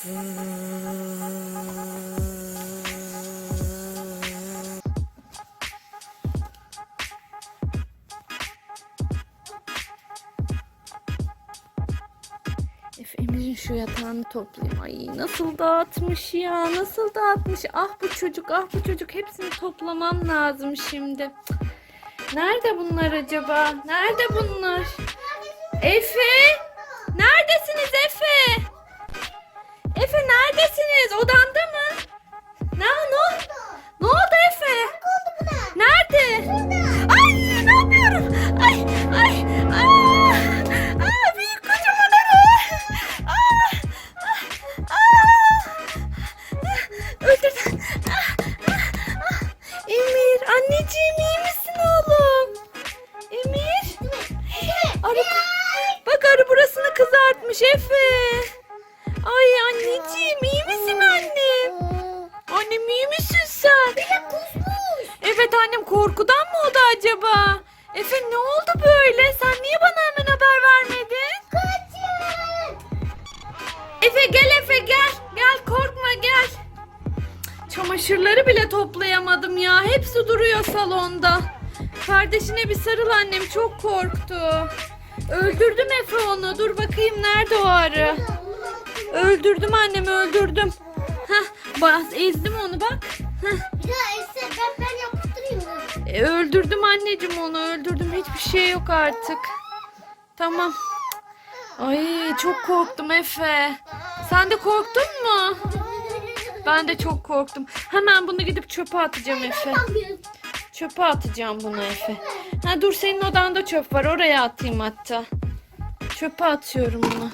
Efe'mizin şu yatağını toplayayım. Ay nasıl dağıtmış ya nasıl dağıtmış. Ah bu çocuk ah bu çocuk hepsini toplamam lazım şimdi. Nerede bunlar acaba? Nerede bunlar? Efe! Neredesiniz Nerede? Ay ne yapıyorum? Ay ay aa, aa büyük kocaman arı. Aa, aa. Öldürdün. Ah, ah, ah. Emir anneciğim iyi misin oğlum? Emir. Arı, bak arı burasını kızartmış Efe. Ay anneciğim iyi misin annem? Annem iyi misin sen? Annem korkudan mı oldu acaba? Efe ne oldu böyle? Sen niye bana hemen haber vermedin? Efe gel Efe gel. Gel korkma gel. Çamaşırları bile toplayamadım ya. Hepsi duruyor salonda. Kardeşine bir sarıl annem çok korktu. Öldürdüm Efe onu. Dur bakayım nerede o arı? Öldürdüm annem öldürdüm. Hah, bas, ezdim onu bak. Hah. E, öldürdüm anneciğim onu öldürdüm. Hiçbir şey yok artık. Tamam. Ay çok korktum Efe. Sen de korktun mu? Ben de çok korktum. Hemen bunu gidip çöpe atacağım Efe. Çöpe atacağım bunu Efe. Ha dur senin odanda çöp var. Oraya atayım hatta. Çöpe atıyorum bunu.